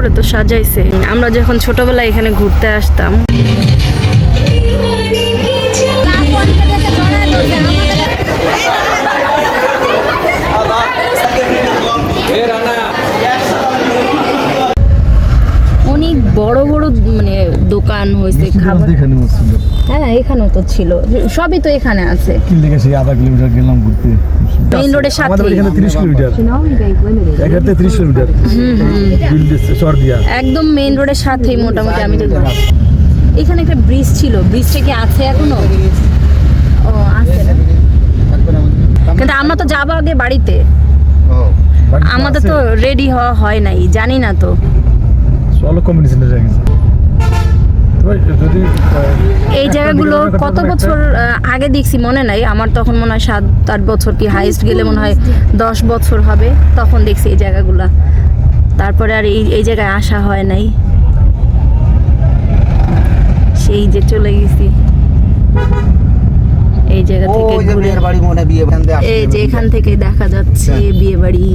করে তো সাজাইছে। আমরা যখন ছোটবেলায় এখানে ঘুরতে আসতাম। অনেক বড় বড় মানে দোকান হয়েছে খাবার হ্যাঁ এখানেও তো ছিল। সবই তো এখানে আছে। কিনলে গেছি আধা কিলোমিটার গেলাম ঘুরতে। মেইন রোডের সাথে আমাদের এখানে তিরিশ কিলোমিটার। এখানে তিরিশ কিলোমিটার। চর দিয়া। একদম মেইন রোডের সাথেই মোটামুটি আমি তো এখানে একটা ব্রিজ ছিল। ব্রিজটা কি আছে এখনও? ও আছে কিন্তু আমরা তো যাব আগে বাড়িতে। আমাদের তো রেডি হওয়া হয় নাই জানি না তো। চলো সেন্টারে গেছে এই জায়গাগুলো কত বছর আগে দেখছি মনে নাই। আমার তখন মনে হয় সাত আট বছর কি হাইস্ট গেলে মনে হয় দশ বছর হবে তখন দেখছি এই জায়গাগুলো। তারপরে আর এই এই জায়গায় আসা হয় নাই। সেই যে চলে গেছি। এই জায়গা থেকে ঘুরে। হয়। এই যে এখান থেকে দেখা যাচ্ছে বিয়ে বাড়ি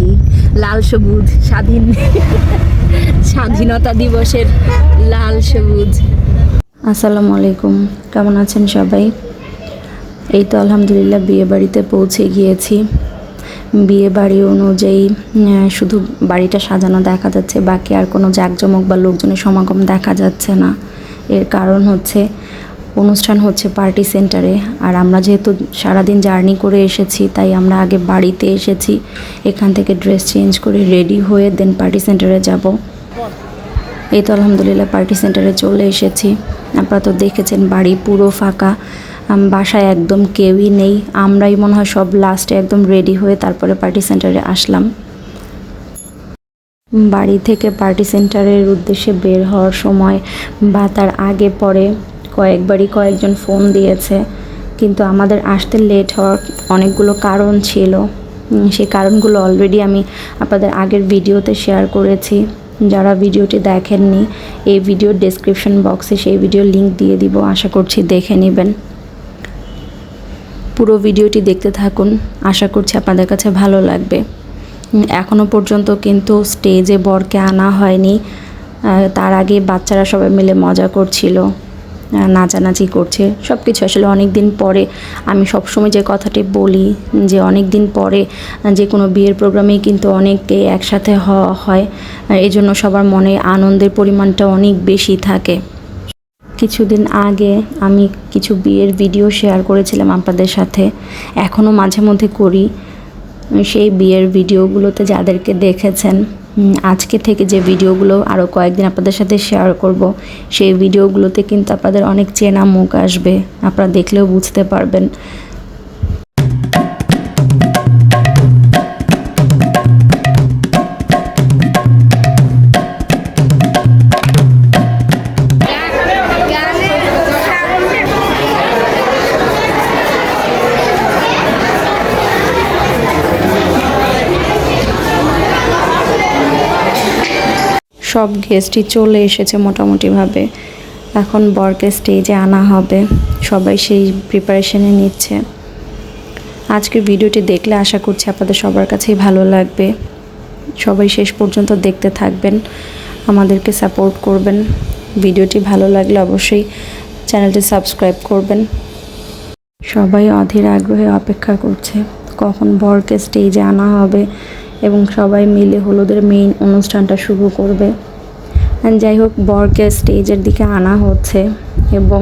লাল সবুজ স্বাধীন। স্বাধীনতা দিবসের লাল সবুজ। আসসালামু আলাইকুম। কেমন আছেন সবাই? এই তো আলহামদুলিল্লাহ বিয়ে বাড়িতে পৌঁছে গিয়েছি। বিয়ে বাড়ি অনুযায়ী শুধু বাড়িটা সাজানো দেখা যাচ্ছে, বাকি আর কোনো জাঁকজমক বা লোকজনের সমাগম দেখা যাচ্ছে না। এর কারণ হচ্ছে, অনুষ্ঠান হচ্ছে পার্টি সেন্টারে। আর আমরা যেহেতু সারাদিন জার্নি করে এসেছি, তাই আমরা আগে বাড়িতে এসেছি, এখান থেকে ড্রেস চেঞ্জ করে রেডি হয়ে দেন পার্টি সেন্টারে যাব। এই তো আলহামদুলিল্লাহ পার্টি সেন্টারে চলে এসেছি। আপনারা তো দেখেছেন বাড়ি পুরো ফাঁকা। বাসায় একদম কেউই নেই। আমরাই মনে হয় সব লাস্টে একদম রেডি হয়ে তারপরে পার্টি সেন্টারে আসলাম। বাড়ি থেকে পার্টি সেন্টারের উদ্দেশ্যে বের হওয়ার সময় বা তার আগে পরে কয়েকবারই কয়েকজন ফোন দিয়েছে। কিন্তু আমাদের আসতে লেট হওয়ার অনেকগুলো কারণ ছিল। সেই কারণগুলো অলরেডি আমি আপনাদের আগের ভিডিওতে শেয়ার করেছি। যারা ভিডিওটি দেখেননি, এই ভিডিওর ডেসক্রিপশন বক্সে সেই ভিডিও লিঙ্ক দিয়ে দিব, আশা করছি দেখে নেবেন। পুরো ভিডিওটি দেখতে থাকুন, আশা করছি আপনাদের কাছে ভালো লাগবে। এখনও এখনও পর্যন্ত কিন্তু স্টেজে বরকে আনা হয়নি। তার আগে বাচ্চারা সবাই মিলে মজা করছিল। নাচানাচি করছে সব কিছু আসলে অনেক দিন পরে। আমি সবসময় যে কথাটি বলি, যে অনেক দিন পরে যে কোনো বিয়ের প্রোগ্রামেই কিন্তু অনেকে একসাথে হওয়া হয় আর এই জন্য সবার মনে আনন্দের পরিমাণটা অনেক বেশি থাকে। কিছুদিন আগে আমি কিছু বিয়ের ভিডিও শেয়ার করেছিলাম আপনাদের সাথে এখনও মাঝে মধ্যে করি। সেই বিয়ের ভিডিওগুলোতে যাদেরকে দেখেছেন আজকে থেকে যে ভিডিওগুলো আরও কয়েকদিন আপনাদের সাথে শেয়ার করব, সেই ভিডিওগুলোতে কিন্তু আপনাদের অনেক চেনা মুখ আসবে। আপনারা দেখলেও বুঝতে পারবেন। সব গেস্টই চলে এসেছে মোটামুটিভাবে। এখন বরকে স্টেজে আনা হবে। সবাই সেই প্রিপারেশনে নিচ্ছে। আজকের ভিডিওটি দেখলে আশা করছি আপনাদের সবার কাছেই ভালো লাগবে। সবাই শেষ পর্যন্ত দেখতে থাকবেন। আমাদেরকে সাপোর্ট করবেন। ভিডিওটি ভালো লাগলে অবশ্যই চ্যানেলটি সাবস্ক্রাইব করবেন। সবাই অধীর আগ্রহে অপেক্ষা করছে। কখন বরকে স্টেজে আনা হবে? এবং সবাই মিলে হলুদের মেইন অনুষ্ঠানটা শুরু করবে। যাই হোক, বরকে স্টেজের দিকে আনা হচ্ছে এবং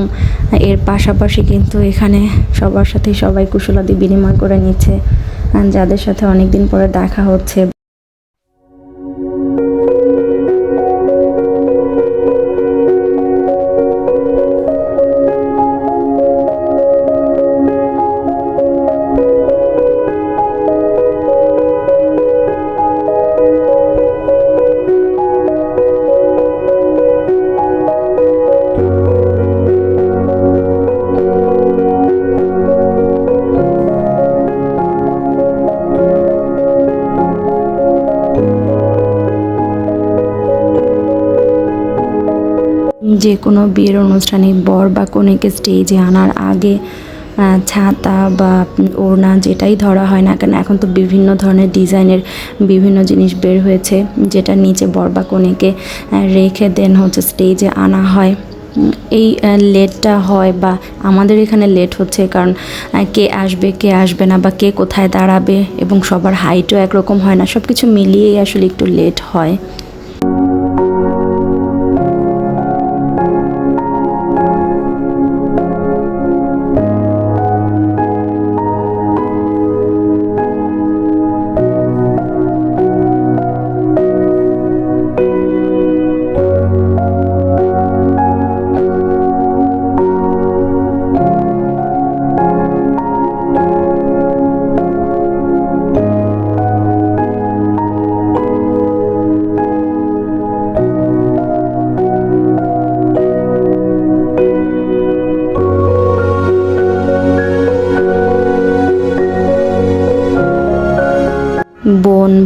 এর পাশাপাশি কিন্তু এখানে সবার সাথে সবাই কুশলাদি বিনিময় করে নিচ্ছে। যাদের সাথে অনেক দিন পরে দেখা হচ্ছে যে কোনো বিয়ের অনুষ্ঠানে বর বা কনেকে স্টেজে আনার আগে ছাতা বা ওড়না যেটাই ধরা হয় না কেন, এখন তো বিভিন্ন ধরনের ডিজাইনের বিভিন্ন জিনিস বের হয়েছে, যেটা নিচে বর বা কনেকে রেখে দেন হচ্ছে স্টেজে আনা হয়। এই লেটটা হয় বা আমাদের এখানে লেট হচ্ছে কারণ কে আসবে কে আসবে না বা কে কোথায় দাঁড়াবে এবং সবার হাইটও একরকম হয় না সব কিছু মিলিয়েই আসলে একটু লেট হয়।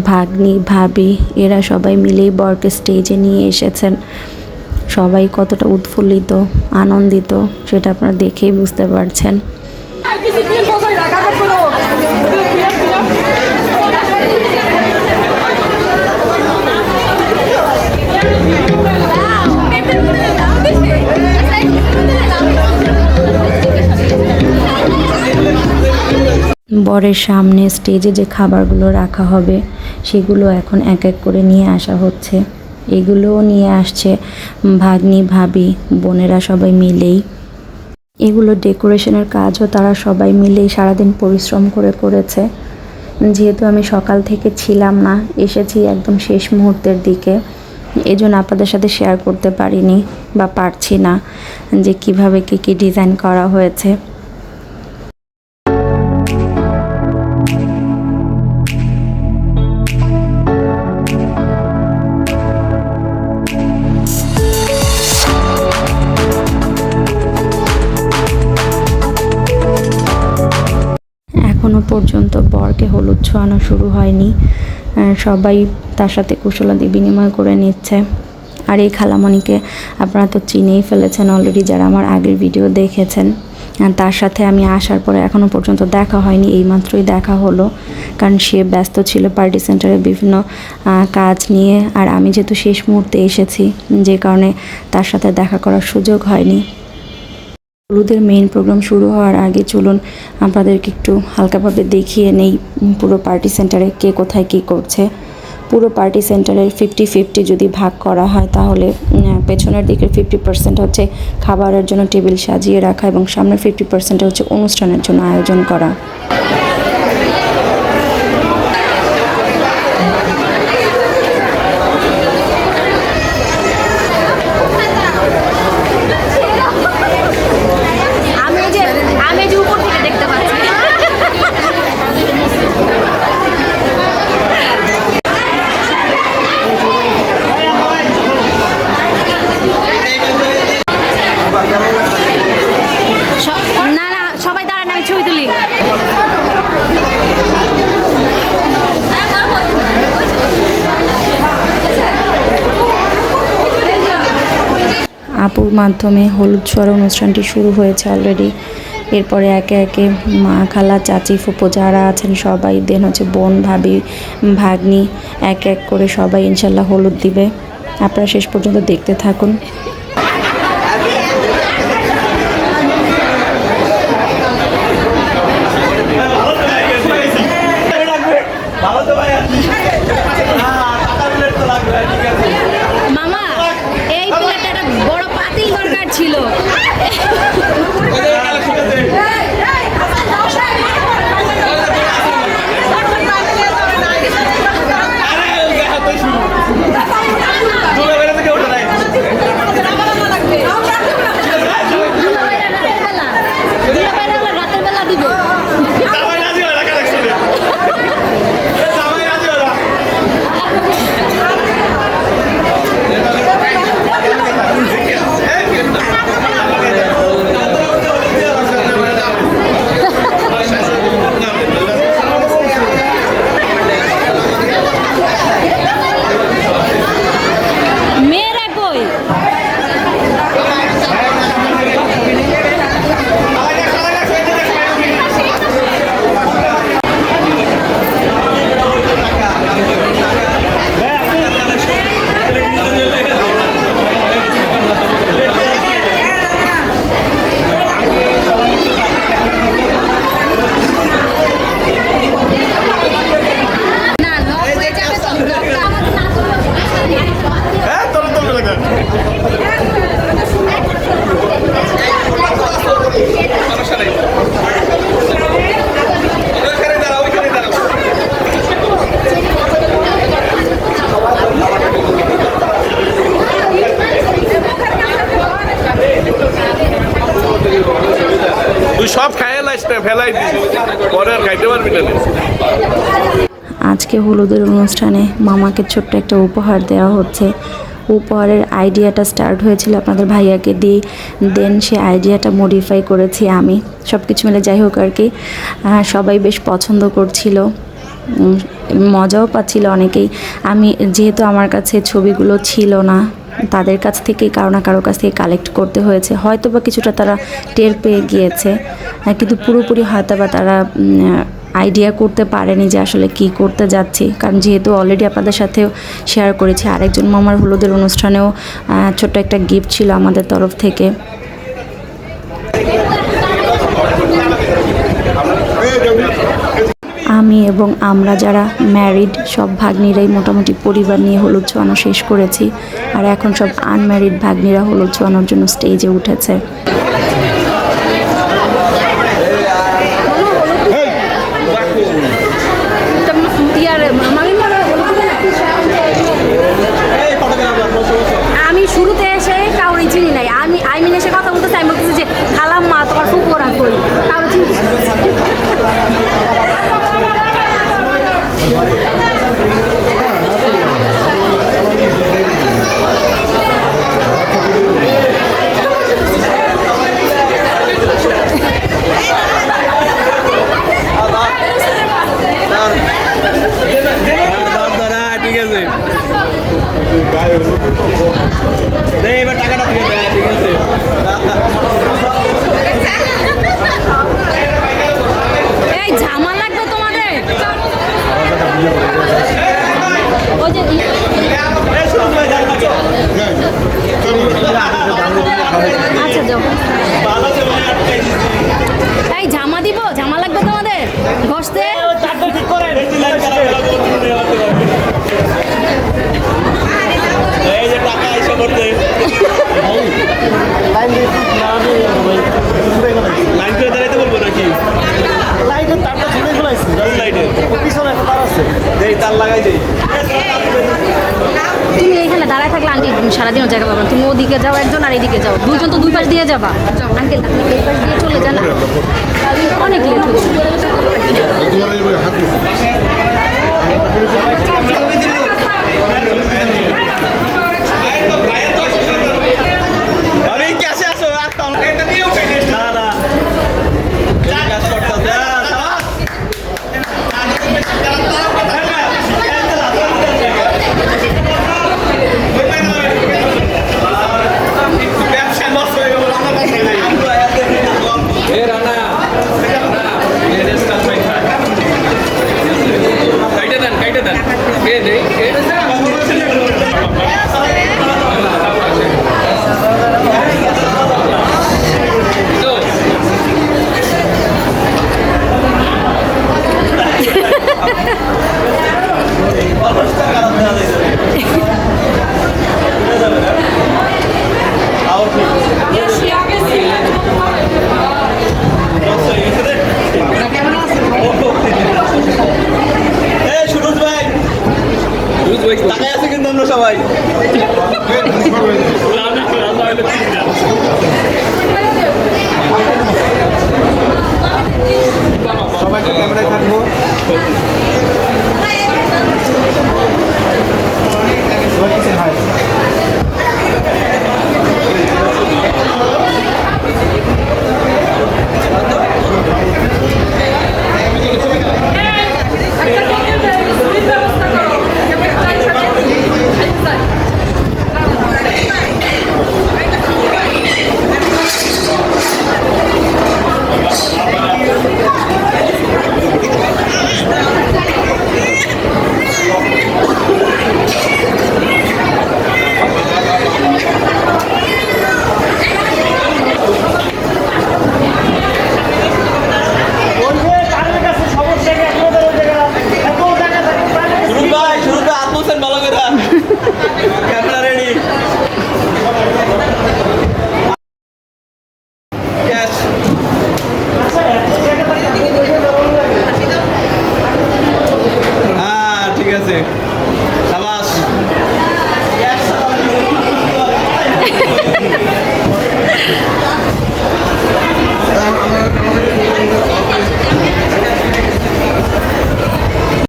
ভাগ্নি, ভাবি, এরা সবাই মিলেই বরকে স্টেজে নিয়ে এসেছেন। সবাই কতটা উৎফুল্লিত, আনন্দিত, সেটা আপনারা দেখেই বুঝতে পারছেন। বরের সামনে স্টেজে যে খাবারগুলো রাখা হবে, সেগুলো এখন এক এক করে নিয়ে আসা হচ্ছে। এগুলোও নিয়ে আসছে ভাগ্নি, ভাবি, বোনেরা সবাই মিলেই। এগুলো ডেকোরেশনের কাজও তারা সবাই মিলেই সারাদিন পরিশ্রম করে করেছে। যেহেতু আমি সকাল থেকে ছিলাম না, এসেছি একদম শেষ মুহূর্তের দিকে। এই জন্য আপনাদের সাথে শেয়ার করতে পারিনি বা পারছি না যে কীভাবে কী কী ডিজাইন করা হয়েছে। হলুদ ছোঁয়ানো শুরু হয়নি। সবাই তার সাথে কুশলাদি বিনিময় করে নিচ্ছে। আর এই খালামণিকে আপনারা তো চিনেই ফেলেছেন অলরেডি যারা আমার আগের ভিডিও দেখেছেন। তার সাথে আমি আসার পরে এখনও পর্যন্ত দেখা হয়নি, এইমাত্রই দেখা হলো। কারণ সে ব্যস্ত ছিল পার্টি সেন্টারে বিভিন্ন কাজ নিয়ে। আর আমি যেহেতু শেষ মুহূর্তে এসেছি, যে কারণে তার সাথে দেখা করার সুযোগ হয়নি। হলুদের মেইন প্রোগ্রাম শুরু হওয়ার আগে চলুন আপনাদেরকে একটু হালকাভাবে দেখিয়ে নেই পুরো পার্টি সেন্টারে কে কোথায় কী করছে। পুরো পার্টি সেন্টারের ফিফটি ফিফটি যদি ভাগ করা হয় তাহলে পেছনের দিকের ফিফটি পার্সেন্ট হচ্ছে খাবারের জন্য টেবিল সাজিয়ে রাখা এবং সামনের ফিফটি পার্সেন্ট হচ্ছে অনুষ্ঠানের জন্য আয়োজন করা আমি এই যে আমি এই যে উপর থেকে দেখতে পাচ্ছি স- না না সবাই দাঁড়ান আমি ছবি তুলি আপুর মাধ্যমে হলুদ ছোঁয়ার অনুষ্ঠানটি শুরু হয়েছে অলরেডি এরপরে একে একে মা খালা, চাচি, ফুপো যারা আছেন সবাই দেন হচ্ছে বোন, ভাবি, ভাগ্নি, এক এক করে সবাই ইনশাল্লাহ হলুদ দিবে। আপনারা শেষ পর্যন্ত দেখতে থাকুন। আজকে হলুদের অনুষ্ঠানে মামাকে ছোট্ট একটা উপহার দেওয়া হচ্ছে। উপহারের আইডিয়াটা স্টার্ট হয়েছিল আপনাদের ভাইয়াকে দিয়ে দেন সে আইডিয়াটা মডিফাই করেছি আমি। সব কিছু মিলে যাই হোক আর কি সবাই বেশ পছন্দ করছিল। মজাও পাচ্ছিল অনেকেই। আমি যেহেতু আমার কাছে ছবিগুলো ছিল না, তাদের কাছ থেকেই কারও না কারও কাছ থেকে কালেক্ট করতে হয়েছে। হয়তো বা কিছুটা তারা টের পেয়ে গিয়েছে কিন্তু পুরোপুরি হয়তো বা তারা আইডিয়া করতে পারেনি যে আসলে কি করতে যাচ্ছি। কারণ যেহেতু অলরেডি আপনাদের সাথেও শেয়ার করেছি, আরেকজন মামার হলুদের অনুষ্ঠানেও ছোট্ট একটা গিফট ছিল আমাদের তরফ থেকে। আমি এবং আমরা যারা ম্যারিড সব ভাগ্নিরাই মোটামুটি পরিবার নিয়ে হলুদ ছোঁয়ানো শেষ করেছি। আর এখন সব আনম্যারিড ভাগ্নিরা হলুদ ছোঁয়ানোর জন্য স্টেজে উঠেছে আমি শুরুতে এসে কাউরে চিনি নাই আমি আইমিন এসে কথা বলতেছি আমি বলতেছি যে খালাম মা তোমার ফুকুরা কই কাউরে চিনি ঠিক আছে দে এবার টাকাটা দিয়ে দে ঠিক আছে। এই ঝামা লাগবে তোমাদের। ওই যে আচ্ছা এই জামা দিব জামা লাগবে তোমাদের। ঘষতে। লাইন করে দাঁড়াইতে বলব নাকি? লাইটের তারটা ঝুলে ফেলাইছি। কোন পিছনে একটা তার আছে। দেই তার লাগাই দেই। তুমি এখানে দাঁড়ায় থাকলে আন্টি সারাদিনও জায়গা পাবে না। তুমি ওদিকে যাও একজন আর এদিকে যাও। দুজন তো দুই পাশ দিয়ে যাবা। আঙ্কেল আপনি এই পাশ দিয়ে চলে যান অনেক লেট হচ্ছে আমি ক্যাশে আসো একটা না না ক্যাশ করতে ব্যবসা লস হয়ে গেল এ রানা কাইটে দেন কাইটে দেন কে দেই কে এই সুরজ ভাই টাকায় আছে কিন্তু আমরা সবাই সবাই ক্যামেরায়